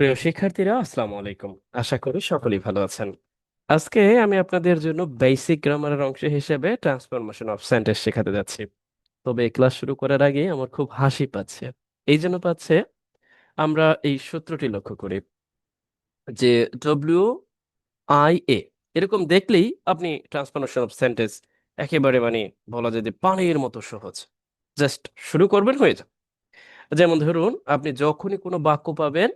প্রিয় শিক্ষার্থীরা, আসসালামু আলাইকুম। আশা করি সকলেই ভালো আছেন। আজকে আমি আপনাদের জন্য বেসিক গ্রামারের অংশ হিসেবে ট্রান্সফরমেশন অফ সেন্টেন্স শেখাতে যাচ্ছি। তবে ক্লাস শুরু করার আগে আমার খুব হাসি পাচ্ছে। এই জন্য পাচ্ছে, আমরা এই সূত্রটি লক্ষ্য করি যে ডব্লিউ আই এ এরকম দেখলেই আপনি ট্রান্সফরমেশন অফ সেন্টেন্স একেবারে মানে বলা যায় যে পানির মতো সহজ। জাস্ট শুরু করবেন হয়ে যাবে। যেমন ধরুন, আপনি যখনই কোনো বাক্য পাবেন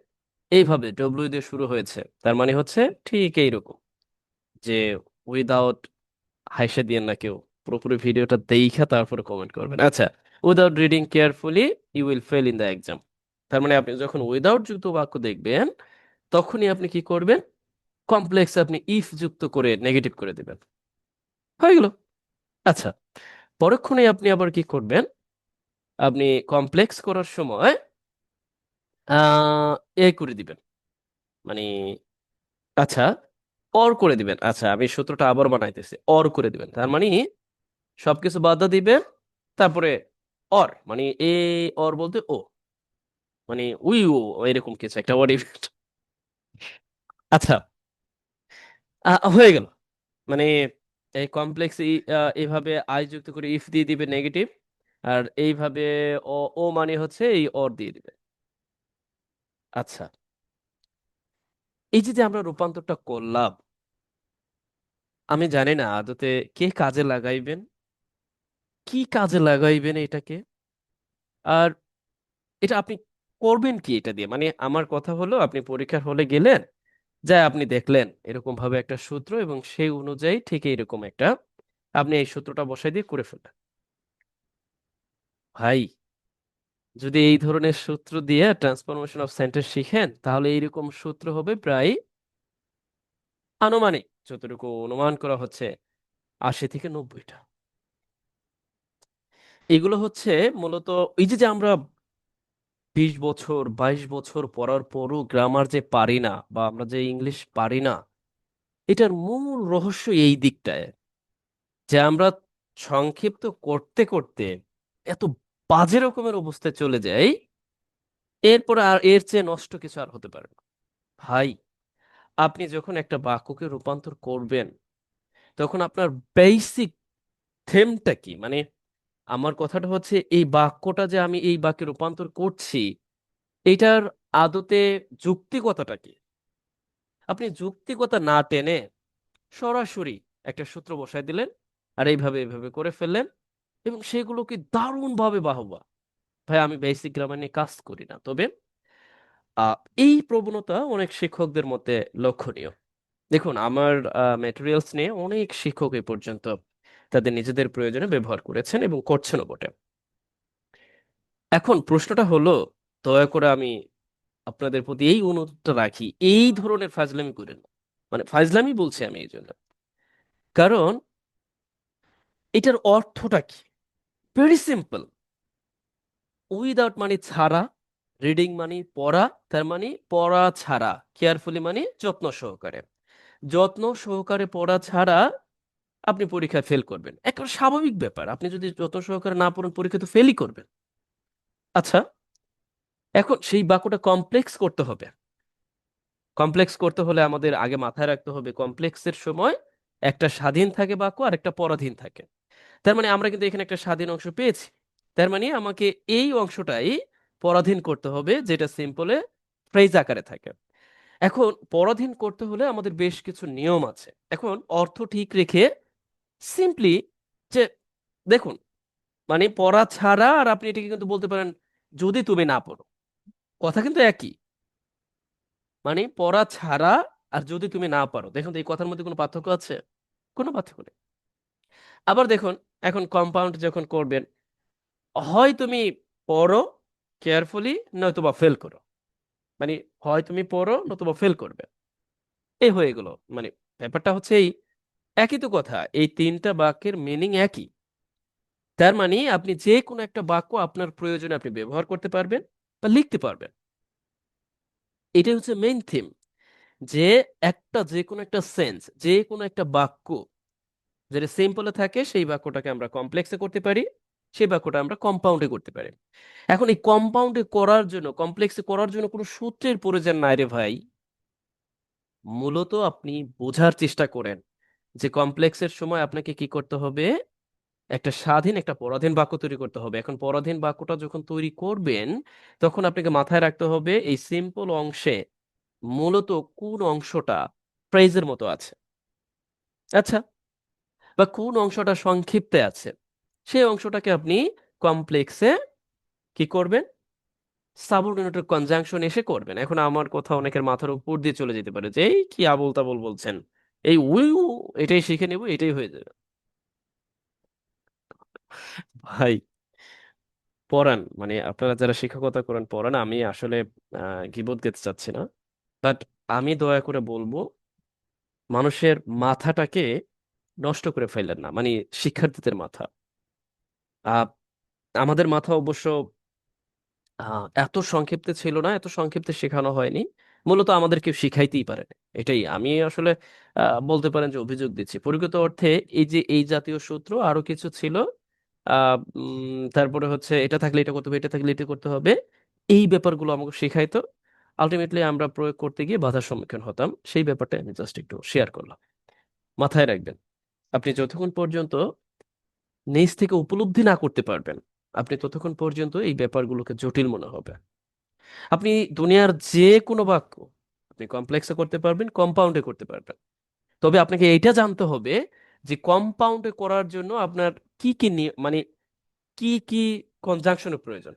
এইভাবে ডব্লিউ দিয়ে শুরু হয়েছে। তার মানে হচ্ছে ঠিক এইরকম যে উইদাউট হাইসা দিয়েন না কেউ পুরোপুরি ভিডিওটা দেইখা তারপরে কমেন্ট করবেন। আচ্ছা without reading carefully you will fail in the exam তার মানে আপনি যখন উইদাউট যুক্ত বাক্য দেখবেন, তখনই আপনি কি করবেন? কমপ্লেক্স আপনি ইফ যুক্ত করে নেগেটিভ করে দিবেন। হয়ে গেল। আচ্ছা পরক্ষণে আপনি আবার কি করবেন? আপনি কমপ্লেক্স করার সময় আহ এ করে দিবেন। মানে আচ্ছা। অর করে দিবেন। আচ্ছা আমি সূত্রটা আবার বানাইতেছি। অর করে দিবেন। তার মানে সবকিছু বাধা দিবেন তারপরে অর মানে এ অর বলতে ও। মানে উই ও এরকম কিছু একটা ওয়ার্ড আচ্ছা। আহ, হয়ে গেল। মানে এই কমপ্লেক্স এইভাবে আই যুক্ত করে ইফ দিয়ে দিবে নেগেটিভ আর এইভাবে ও ও মানে হচ্ছে এই অর দিয়ে দিবে। আচ্ছা। এই যে আমরা রূপান্তরটা করলাম, আমি জানি না আদতে কে কাজে লাগাইবেন? কি কাজে লাগাইবেন এটাকে? আর এটা আপনি করবেন কি এটা দিয়ে? মানে আমার কথা হলো, আপনি পরীক্ষার হলে গেলেন, যা আপনি দেখলেন এরকম ভাবে একটা সূত্র এবং সেই অনুযায়ী ঠিক এরকম একটা, আপনি এই সূত্রটা বসাই দিয়ে করে ফেললেন। ভাই যদি এই ধরনের সূত্র দিয়ে ট্রান্সফরমেশন অফ সেন্টেন্স শিখেন, তাহলে এইরকম সূত্র হবে প্রায় আনুমানিক, যতটুকু অনুমান করা হচ্ছে, আশি থেকে নব্বইটা। এগুলো হচ্ছে মূলত এই যে আমরা বিশ বছর, বাইশ বছর পড়ার পরও গ্রামার যে পারি না বা আমরা যে ইংলিশ পারি না, এটার মূল রহস্য এই দিকটায় যে আমরা সংক্ষিপ্ত করতে করতে এত বাজে রকমের অবস্থায় চলে যাই, এরপর আর এর চেয়ে নষ্ট কিছু আর হতে পারে না। ভাই, আপনি যখন একটা বাক্যকে রূপান্তর করবেন, তখন আপনার বেসিক থেমটা কি? মানে আমার কথাটা হচ্ছে, এই বাক্যটা যে আমি এই বাক্যে রূপান্তর করছি এইটার আদতে যুক্তিকতাটা কি? আপনি যুক্তিকতা না টেনে সরাসরি একটা সূত্র বসায় দিলেন, আর এইভাবে এইভাবে করে ফেললেন এবং সেগুলোকে দারুণভাবে বাহবা। ভাই, আমি বেসিক গ্রামার নিয়ে কাজ করি না, তবে এই প্রবণতা অনেক শিক্ষকদের মধ্যে লক্ষণীয়। দেখুন, আমার ম্যাটেরিয়ালস নিয়ে অনেক শিক্ষক এই পর্যন্ত তাদের নিজেদের প্রয়োজনে ব্যবহার করেছেন এবং করছেনও বটে। এখন প্রশ্নটা হলো, দয়া করে আমি আপনাদের প্রতি এই অনুরোধটা রাখি, এই ধরনের ফাজলামি করেন মানে ফাজলামি বলছি আমি এই জন্য। কারণ, এটার অর্থটা কি? ভেরি সিম্পল উইদাউট মানে ছাড়া রিডিং মানে পড়া, তার মানে পড়া ছাড়া কেয়ারফুলি মানে যত্ন সহকারে। যত্ন সহকারে পড়া ছাড়া আপনি পরীক্ষায় ফেল করবেন। একটা স্বাভাবিক ব্যাপার। আপনি যদি যত্ন সহকারে না পড়েন, পরীক্ষা তো ফেলই করবেন। আচ্ছা এখন সেই বাক্যটা কমপ্লেক্স করতে হবে। কমপ্লেক্স করতে হলে আমাদের আগে মাথায় রাখতে হবে কমপ্লেক্সের সময় একটা স্বাধীন থাকে বাক্য আর একটা পরাধীন থাকে। তার মানে আমরা কিন্তু এখানে একটা স্বাধীন অংশ পেয়েছি। তার মানে আমাকে এই অংশটাই পরাধীন করতে হবে, যেটা সিম্পলে ফ্রেজ আকারে থাকে। এখন, পরাধীন করতে হলে আমাদের বেশ কিছু নিয়ম আছে। এখন, অর্থ ঠিক রেখে সিম্পলি যে, দেখুন মানে পড়া ছাড়া আর আপনি এটাকে কিন্তু বলতে পারেন, যদি তুমি না পড়ো। কথা কিন্তু একই। মানে পড়া ছাড়া আর যদি তুমি না পারো। দেখুন, এই কথার মধ্যে কোনো পার্থক্য আছে? কোনো পার্থক্য নেই। আবার দেখুন, এখন কম্পাউন্ড যখন করবেন, হয় তুমি পড়ো কেয়ারফুলি নয়তোবা ফেল করো। মানে হয় তুমি পড়ো, নতুবা ফেল করবে। এই হয়ে গেল। মানে ব্যাপারটা হচ্ছে এই, একই তো কথা, এই তিনটা বাক্যের মিনিং একই। তার মানে আপনি যে কোনো একটা বাক্য আপনার প্রয়োজনে আপনি ব্যবহার করতে পারবেন বা লিখতে পারবেন। এটাই হচ্ছে মেইন থিম যে একটা যে কোনো একটা সেন্স যে কোনো একটা বাক্য যেটা সিম্পলে থাকে, সেই বাক্যটাকে আমরা কমপ্লেক্সে করতে পারি, সেই বাক্যটা আমরা কম্পাউন্ডে করতে পারি। এখন এই কম্পাউন্ডে করার জন্য কমপ্লেক্সে করার জন্য কোনো সূত্রের প্রয়োজন নাই রে ভাই। মূলত আপনি বোঝার চেষ্টা করেন যে কমপ্লেক্সের সময় আপনাকে কি করতে হবে? একটা স্বাধীন, একটা পরাধীন বাক্য তৈরি করতে হবে। এখন পরাধীন বাক্যটা যখন তৈরি করবেন, তখন আপনাকে মাথায় রাখতে হবে এই সিম্পল অংশে মূলত কোন অংশটা প্রাইজের মতো আছে। আচ্ছা বা কোন অংশটা সংক্ষিপ্তে আছে, সেই অংশটাকে আপনি কমপ্লেক্সে কি করবেন? সাবঅর্ডিনেটের কনজাংশন এসে করবেন। এখন আমার কথা অনেকের মাথার উপর দিয়ে চলে যেতে পারে যে, এই কি আবোল তাবোল বলছেন? এই উই এটাই শিখে নেব, এটাই হয়ে যাবে। ভাই, পড়ান মানে আপনারা যারা শিক্ষকতা করেন, পড়ান। আমি আসলে গিবত গেতে চাচ্ছি না। বাট আমি দয়া করে বলব, মানুষের মাথাটাকে নষ্ট করে ফেললেন না মানে শিক্ষার্থীদের মাথা। আমাদের মাথা অবশ্য এত সংক্ষিপ্তে ছিল না, এত সংক্ষিপ্তে শেখানো হয়নি। মূলত আমাদের কেউ শিখাইতেই পারে এটাই আমি আসলে বলতে পারেন যে অভিযোগ দিচ্ছি। প্রকৃত অর্থে এই যে এই জাতীয় সূত্র আরও কিছু ছিল তারপরে হচ্ছে এটা থাকলে এটা করতে হবে, এটা থাকলে এটা করতে হবে, এই ব্যাপারগুলো আমাকে শেখাইতো। আলটিমেটলি আমরা প্রয়োগ করতে গিয়ে বাধার সম্মুখীন হতাম। সেই ব্যাপারটা আমি জাস্ট একটু শেয়ার করলাম। মাথায় রাখবেন। আপনি যতক্ষণ পর্যন্ত নিজ থেকে উপলব্ধি না করতে পারবেন, আপনি ততক্ষণ পর্যন্ত এই ব্যাপারগুলোকে জটিল মনে হবে। আপনি দুনিয়ার যে কোনো বাক্য আপনি কমপ্লেক্সে করতে পারবেন কম্পাউন্ডে করতে পারবেন। তবে আপনাকে এইটা জানতে হবে যে কম্পাউন্ডে করার জন্য আপনার কি কি মানে কি কি কনজাংশনের প্রয়োজন।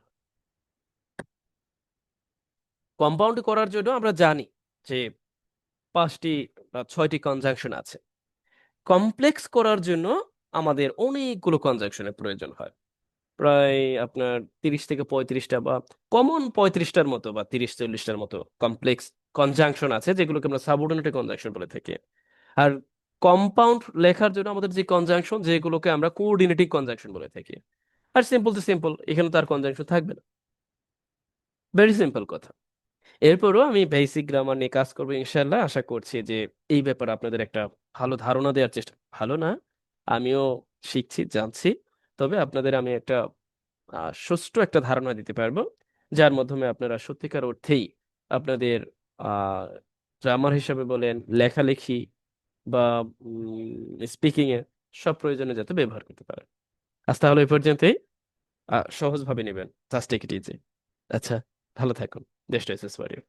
কম্পাউন্ডে করার জন্য আমরা জানি যে পাঁচটি বা ছয়টি কনজাংশন আছে। কমপ্লেক্স করার জন্য আমাদের অনেকগুলো কনজাংশনের প্রয়োজন হয়। প্রায় আপনার তিরিশ থেকে পঁয়ত্রিশটা বা কমন পঁয়ত্রিশটার মতো বা তিরিশ চল্লিশটার মতো কমপ্লেক্স কনজাংশন আছে, যেগুলোকে আমরা সাবঅর্ডিনেট কনজাংশন বলে থাকি। আর কম্পাউন্ড লেখার জন্য আমাদের যে কনজাংশন, যেগুলোকে আমরা কোঅর্ডিনেটিং কনজাংশন বলে থাকি। আর সিম্পল তো সিম্পল, এখানে তার কনজাংশন থাকবে না। ভেরি সিম্পল কথা। এরপরও আমি বেসিক গ্রামার নিয়ে কাজ করব ইনশাল্লাহ আশা করছি যে এই ব্যাপারে আপনাদের একটা ভালো ধারণা দেওয়ার চেষ্টা, ভালো না, আমিও শিখছি, জানছি। তবে আপনাদের আমি একটা সুষ্ঠু একটা ধারণা দিতে পারব, যার মাধ্যমে আপনারা সত্যিকার অর্থেই আপনাদের আহ গ্রামার হিসাবে বলেন, লেখালেখি বা স্পিকিং এ সব প্রয়োজনে যাতে ব্যবহার করতে পারেন। আজ তাহলে এই পর্যন্তই। সহজভাবে নেবেন। জাস্ট টেক ইট ইজি আচ্ছা ভালো থাকুন। দেশটা ফর ইউ